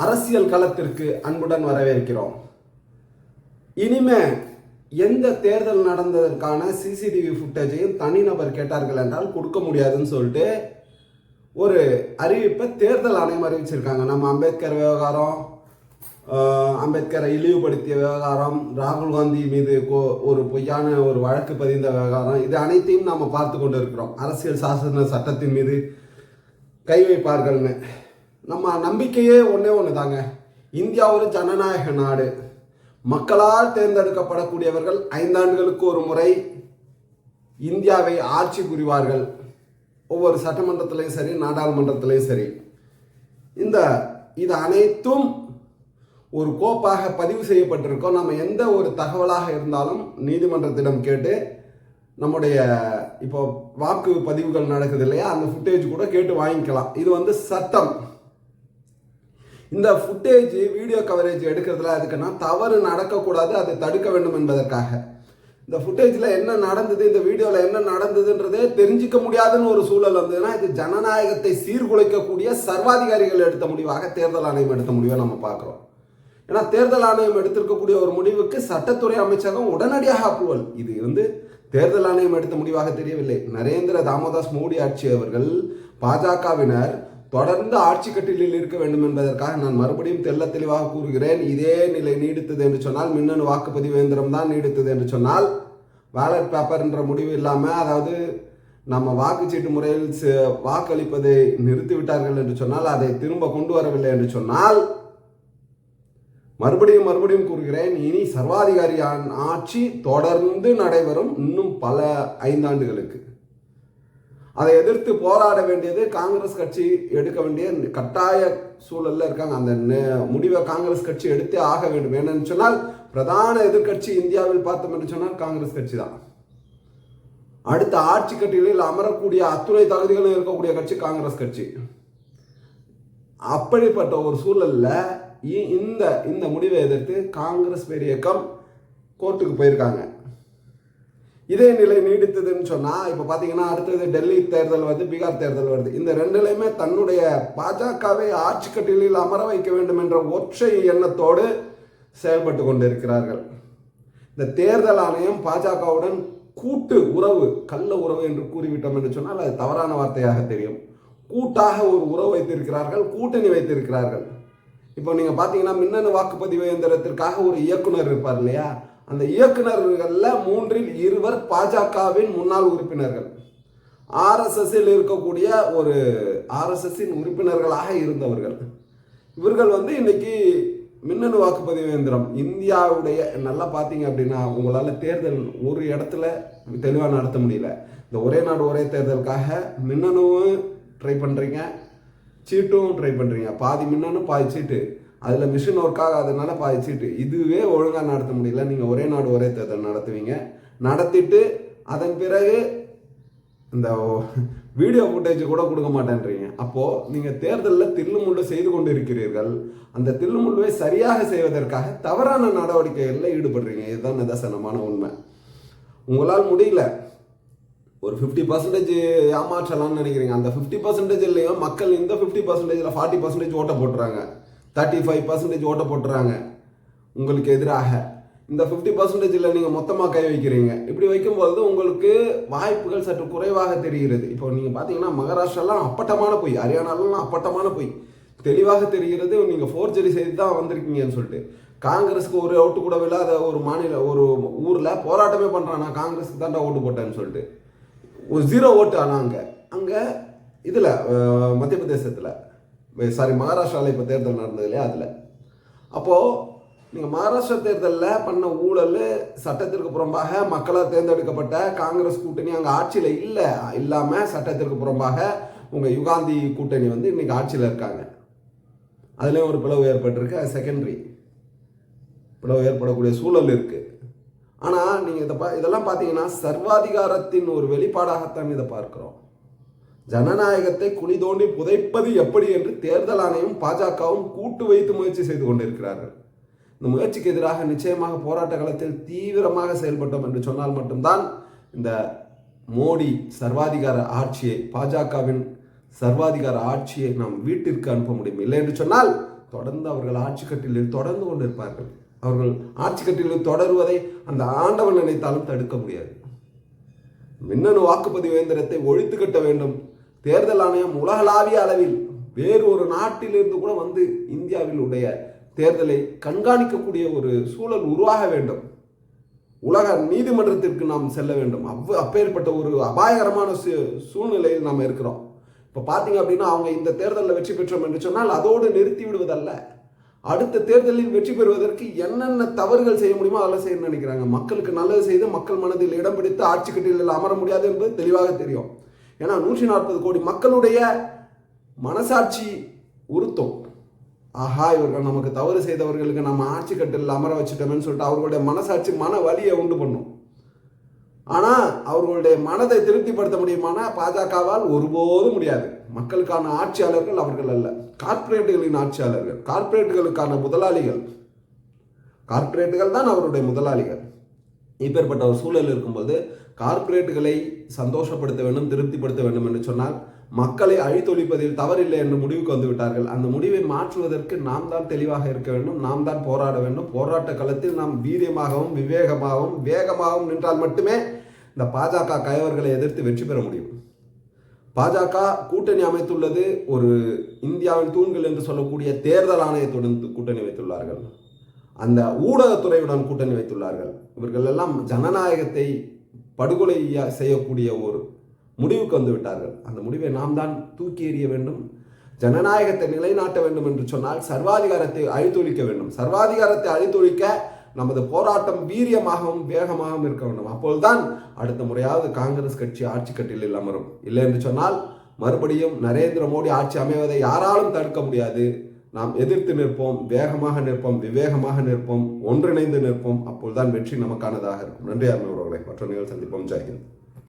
அரசியல் களத்திற்கு அன்புடன் வரவேற்கிறோம். இனிமே எந்த தேர்தல் நடந்ததற்கான சிசிடிவி ஃபுட்டேஜையும் தனிநபர் கேட்டார்கள் என்றால் கொடுக்க முடியாதுன்னு சொல்லிட்டு ஒரு அறிவிப்பை தேர்தல் ஆணையம் அறிவிச்சிருக்காங்க. நம்ம அம்பேத்கர் விவகாரம் அம்பேத்கரை இழிவுபடுத்திய விவகாரம் ராகுல் காந்தி மீது கோ- ஒரு பொய்யான ஒரு வழக்கு பதிந்த விவகாரம் இது அனைத்தையும் நாம் பார்த்து கொண்டு இருக்கிறோம் அரசியல் சாசன சட்டத்தின் மீது கை வைப்பார்கள்னு. நம்ம நம்பிக்கையே ஒன்றே ஒன்று தாங்க இந்தியா ஒரு ஜனநாயக நாடு. மக்களால் தேர்ந்தெடுக்கப்படக்கூடியவர்கள் ஐந்தாண்டுகளுக்கு ஒரு முறை இந்தியாவை ஆட்சி புரிவார்கள். ஒவ்வொரு சட்டமன்றத்திலையும் சரி நாடாளுமன்றத்திலையும் சரி. இந்த இது அனைத்தும் ஒரு கோப்பாக பதிவு செய்யப்பட்டிருக்கோம். நம்ம எந்த ஒரு தகவலாக இருந்தாலும் நீதிமன்றத்திடம் கேட்டு நம்முடைய இப்போ வாக்கு பதிவுகள் நடக்குது இல்லையா? அந்த ஃபுட்டேஜ் கூட கேட்டு வாங்கிக்கலாம். இது வந்து சட்டம். இந்த ஃபுட்டேஜ் வீடியோ கவரேஜ் எடுக்கிறதுல அதுக்குன்னா தவறு நடக்கக்கூடாது அதை தடுக்க வேண்டும் என்பதற்காக. இந்த ஃபுட்டேஜில் என்ன நடந்தது இந்த வீடியோவில் என்ன நடந்ததுன்றதே தெரிஞ்சிக்க முடியாதுன்னு ஒரு சூழல் வந்ததுன்னா இது ஜனநாயகத்தை சீர்குலைக்கக்கூடிய சர்வாதிகாரிகள் எடுத்த முடிவாக தேர்தல் ஆணையம் எடுத்த முடிவை நம்ம பார்க்குறோம். ஏன்னா தேர்தல் ஆணையம் எடுத்திருக்கக்கூடிய ஒரு முடிவுக்கு சட்டத்துறை அமைச்சகம் உடனடியாக அப்ரூவல் இது வந்து தேர்தல் ஆணையம் எடுத்த முடிவாக தெரியவில்லை. நரேந்திர தாமோதாஸ் மோடி ஆட்சி அவர்கள் பாஜகவினர் தொடர்ந்து ஆட்சி கட்டிலில் இருக்க வேண்டும் என்பதற்காக நான் மறுபடியும் தெள்ள தெளிவாக கூறுகிறேன். இதே நிலை நீடித்தது என்று சொன்னால் மின்னணு வாக்குப்பதிவு இயந்திரம் தான் நீடித்தது என்று சொன்னால் பேலட் பேப்பர் என்ற முடிவு இல்லாமல் அதாவது நம்ம வாக்குச்சீட்டு முறையில் ச- வாக்களிப்பதை நிறுத்திவிட்டார்கள் என்று சொன்னால் அதை திரும்ப கொண்டு வரவில்லை என்று சொன்னால் மறுபடியும் மறுபடியும் கூறுகிறேன். இனி சர்வாதிகாரியான ஆட்சி தொடர்ந்து நடைபெறும் இன்னும் பல ஐந்தாண்டுகளுக்கு. அதை எதிர்த்து போராட வேண்டியது காங்கிரஸ் கட்சி எடுக்க வேண்டிய கட்டாய சூழல்ல இருக்காங்க. அந்த முடிவை காங்கிரஸ் கட்சி எடுத்தே ஆக வேண்டும். என்னன்னு சொன்னால் பிரதான எதிர்க்கட்சி இந்தியாவில் பார்த்தோம் என்று சொன்னால் காங்கிரஸ் கட்சி தான். அடுத்த ஆட்சி கட்டிலில் அமரக்கூடிய அத்துணை தகுதிகளும் இருக்கக்கூடிய கட்சி காங்கிரஸ் கட்சி. அப்படிப்பட்ட ஒரு சூழல்ல இ- இந்த இந்த முடிவை எதிர்த்து காங்கிரஸ் பேர் இயக்கம் கோர்ட்டுக்கு போயிருக்காங்க. இதே நிலை நீடித்ததுன்னு சொன்னால் இப்போ பார்த்தீங்கன்னா அடுத்தது டெல்லி தேர்தல் வருது பீகார் தேர்தல் வருது. இந்த ரெண்டுலையுமே தன்னுடைய பாஜகவை ஆட்சி கட்டிலில் அமர வைக்க வேண்டும் என்ற ஒற்றை எண்ணத்தோடு செயல்பட்டு கொண்டிருக்கிறார்கள். இந்த தேர்தல் ஆணையம் பாஜகவுடன் கூட்டு உறவு கள்ள உறவு என்று கூறிவிட்டோம் என்று சொன்னால் அது தவறான வார்த்தையாக தெரியும். கூட்டாக ஒரு உறவு வைத்திருக்கிறார்கள் கூட்டணி வைத்திருக்கிறார்கள். இப்போ நீங்கள் பார்த்தீங்கன்னா மின்னணு வாக்குப்பதிவு இயந்திரத்திற்காக ஒரு இயக்குனர் இருப்பார் இல்லையா? அந்த இயக்குனர்களில் மூன்றில் இருவர் பாஜகவின் முன்னாள் உறுப்பினர்கள். ஆர்எஸ்எஸ்ஸில் இருக்கக்கூடிய ஒரு ஆர்எஸ்எஸ்ஸின் உறுப்பினர்களாக இருந்தவர்கள். இவர்கள் வந்து இன்னைக்கு மின்னணு வாக்குப்பதிவு இயந்திரம் இந்தியாவுடைய நல்லா பார்த்தீங்க அப்படின்னா உங்களால் தேர்தல் ஒரு இடத்துல தெளிவாக நடத்த முடியல. இந்த ஒரே நாடு ஒரே தேர்தலுக்காக மின்னணுவும் ட்ரை பண்ணுறீங்க சீட்டும் ட்ரை பண்ணுறீங்க பாதி மின்னணு பாதி சீட்டு. அதில் மிஷின் ஒர்க் ஆகாதனால பாய்ச்சிட்டு இதுவே ஒழுங்காக நடத்த முடியல. நீங்கள் ஒரே நாடு ஒரே தேர்தல் நடத்துவீங்க. நடத்திட்டு அதன் பிறகு இந்த வீடியோ ஃபுட்டேஜ் கூட கொடுக்க மாட்டேன்றீங்க. அப்போது நீங்கள் தேர்தலில் தில்லுமுள்ளு செய்து கொண்டு இருக்கிறீர்கள் அந்த தில்லுமுள்ளுவை சரியாக செய்வதற்காக தவறான நடவடிக்கைகளில் ஈடுபடுறீங்க. இதுதான் நிதர்சனமான உண்மை. உங்களால் முடியல. ஒரு ஃபிஃப்டி பர்சன்டேஜ் ஏமாற்றலாம்னு நினைக்கிறீங்க. அந்த ஃபிஃப்டி பர்சன்டேஜ்லையும் மக்கள் இந்த ஃபிஃப்டி பர்சன்டேஜில் ஃபார்ட்டி பர்சன்டேஜ் ஓட்ட போட்டுறாங்க. தேர்ட்டி ஃபைவ் பர்சன்டேஜ் ஓட்ட போட்டுறாங்க. உங்களுக்கு எதிராக. இந்த ஃபிஃப்டி பர்சன்டேஜில் நீங்கள் மொத்தமாக கை வைக்கிறீங்க. இப்படி வைக்கும்போது உங்களுக்கு வாய்ப்புகள் சற்று குறைவாக தெரிகிறது. இப்போ நீங்கள் பார்த்தீங்கன்னா மகாராஷ்டிராலாம் அப்பட்டமான பொய் ஹரியானாலாம் அப்பட்டமான பொய். தெளிவாக தெரிகிறது நீங்கள் ஃபோர்ஜரி செய்து தான் வந்திருக்கீங்கன்னு சொல்லிட்டு. காங்கிரஸுக்கு ஒரு ஓட்டு கூட இல்லாத ஒரு மாநில ஒரு ஊரில் போராட்டமே பண்ணுறான் நான் காங்கிரஸுக்கு தான்டா ஓட்டு போட்டேன்னு சொல்லிட்டு. ஒரு ஜீரோ ஓட்டு ஆனால் அங்கே. அங்கே இதில் மத்திய பிரதேசத்தில் சாரி மகாராஷ்டிராவில் இப்போ தேர்தல் நடந்தது இல்லையா அதில்? அப்போது நீங்கள் மகாராஷ்டிரா தேர்தலில் பண்ண ஊழல் சட்டத்திற்கு புறம்பாக மக்களால் தேர்ந்தெடுக்கப்பட்ட காங்கிரஸ் கூட்டணி அங்கே ஆட்சியில் இல்லை. இல்லாமல் சட்டத்திற்கு புறம்பாக உங்கள் யுகாந்தி கூட்டணி வந்து இன்றைக்கி ஆட்சியில் இருக்காங்க. அதுலேயும் ஒரு பிளவு ஏற்பட்டிருக்கு அது செகண்டரி பிளவு ஏற்படக்கூடிய சூழல் இருக்குது ஆனால் நீங்கள் இதை பா இதெல்லாம் பார்த்தீங்கன்னா சர்வாதிகாரத்தின் ஒரு வெளிப்பாடாகத்தான் இதை பார்க்குறோம். ஜனநாயகத்தை குழி தோண்டி புதைப்பது எப்படி என்று தேர்தல் ஆணையம் பாஜகவும் கூட்டு வைத்து முயற்சி செய்து கொண்டிருக்கிறார்கள். இந்த முயற்சிக்கு எதிராக நிச்சயமாக போராட்ட காலத்தில் தீவிரமாக செயல்பட்டோம் என்று சொன்னால் மட்டும்தான் இந்த மோடி சர்வாதிகார ஆட்சியை பாஜகவின் சர்வாதிகார ஆட்சியை நாம் வீட்டிற்கு அனுப்ப முடியும். இல்லை என்று சொன்னால் தொடர்ந்து அவர்கள் ஆட்சி கட்டிலில் தொடர்ந்து கொண்டிருப்பார்கள். அவர்கள் ஆட்சி கட்டிலில் தொடருவதை அந்த ஆண்டவன் நினைத்தாலும் தடுக்க முடியாது. மின்னணு வாக்குப்பதிவு இயந்திரத்தை ஒழித்து கட்ட வேண்டும். தேர்தல் ஆணையம் உலகளாவிய அளவில் வேறு ஒரு நாட்டிலிருந்து கூட வந்து இந்தியாவில் உடைய தேர்தலை கண்காணிக்கக்கூடிய ஒரு சூழல் உருவாக வேண்டும். உலக நீதிமன்றத்திற்கு நாம் செல்ல வேண்டும். அவ்வ அப்பேற்பட்ட ஒரு அபாயகரமான சூ- சூழ்நிலையில் நாம் இருக்கிறோம். இப்போ பார்த்தீங்க அப்படின்னா அவங்க இந்த தேர்தலில் வெற்றி பெற்றோம் என்று சொன்னால் அதோடு நிறுத்தி விடுவதல்ல. அடுத்த தேர்தலில் வெற்றி பெறுவதற்கு என்னென்ன தவறுகள் செய்ய முடியுமோ அதெல்லாம் செய்ய நினைக்கிறாங்க. மக்களுக்கு நல்லது செய்து மக்கள் மனதில் இடம் பிடித்து ஆட்சி கட்டிலில் அமர முடியாது என்பது தெளிவாக தெரியும். ஏன்னா நூற்றி நாற்பது கோடி மக்களுடைய மனசாட்சி உறுத்தும். ஆஹா இவர்கள் நமக்கு தவறு செய்தவர்களுக்கு நம்ம ஆட்சி கட்டில் அமர வச்சுட்டோம்னு சொல்லிட்டு அவர்களுடைய மனசாட்சி மன வலியை உண்டு பண்ணும். ஆனால் அவர்களுடைய மனதை திருப்திப்படுத்த முடியுமானா பாஜகவால் ஒருபோதும் முடியாது. மக்களுக்கான ஆட்சியாளர்கள் அவர்கள் அல்ல. கார்ப்பரேட்டுகளின் ஆட்சியாளர்கள் கார்ப்பரேட்டுகளுக்கான முதலாளிகள். கார்ப்பரேட்டுகள் தான் அவருடைய முதலாளிகள். இப்பேற்பட்ட ஒரு சூழல் இருக்கும்போது கார்ப்பரேட்டுகளை சந்தோஷப்படுத்த வேண்டும் திருப்திப்படுத்த வேண்டும் என்று சொன்னால் மக்களை அழித்தொழிப்பதில் தவறில்லை என்று முடிவுக்கு வந்து விட்டார்கள். அந்த முடிவை மாற்றுவதற்கு நாம் தான் தெளிவாக இருக்க வேண்டும் நாம் தான் போராட வேண்டும். போராட்ட களத்தில் நாம் வீரியமாகவும் விவேகமாகவும் வேகமாகவும் நின்றால் மட்டுமே இந்த பாஜக கயவர்களை எதிர்த்து வெற்றி பெற முடியும். பாஜக கூட்டணி அமைத்துள்ளது ஒரு இந்தியாவின் தூண்கள் என்று சொல்லக்கூடிய தேர்தல் ஆணையத்துடன் கூட்டணி வைத்துள்ளார்கள். அந்த ஊடகத்துறையுடன் கூட்டணி வைத்துள்ளார்கள். இவர்கள் எல்லாம் ஜனநாயகத்தை படுகொலை செய்யக்கூடிய ஒரு முடிவுக்கு வந்து விட்டார்கள். அந்த முடிவை நாம் தான் தூக்கி எறிய வேண்டும் ஜனநாயகத்தை நிலைநாட்ட வேண்டும் என்று சொன்னால் சர்வாதிகாரத்தை அழித்தொழிக்க வேண்டும். சர்வாதிகாரத்தை அழித்தொழிக்க நமது போராட்டம் வீரியமாகவும் வேகமாகவும் இருக்க வேண்டும். அப்போதுதான் அடுத்த முறையாவது காங்கிரஸ் கட்சி ஆட்சி கட்டிலில் அமரும். இல்லை என்று சொன்னால் மறுபடியும் நரேந்திர மோடி ஆட்சி அமைவதை யாராலும் தடுக்க முடியாது. நாம் எதிர்த்து நிற்போம் வேகமாக நிற்போம் விவேகமாக நிற்போம் ஒன்றிணைந்து நிற்போம் அப்போதுதான் வெற்றி நமக்கானதாக இருக்கும். நன்றி அருமை மற்ற நிகழ்ச்சி சந்திப்போம். ஜெயஹிந்த்.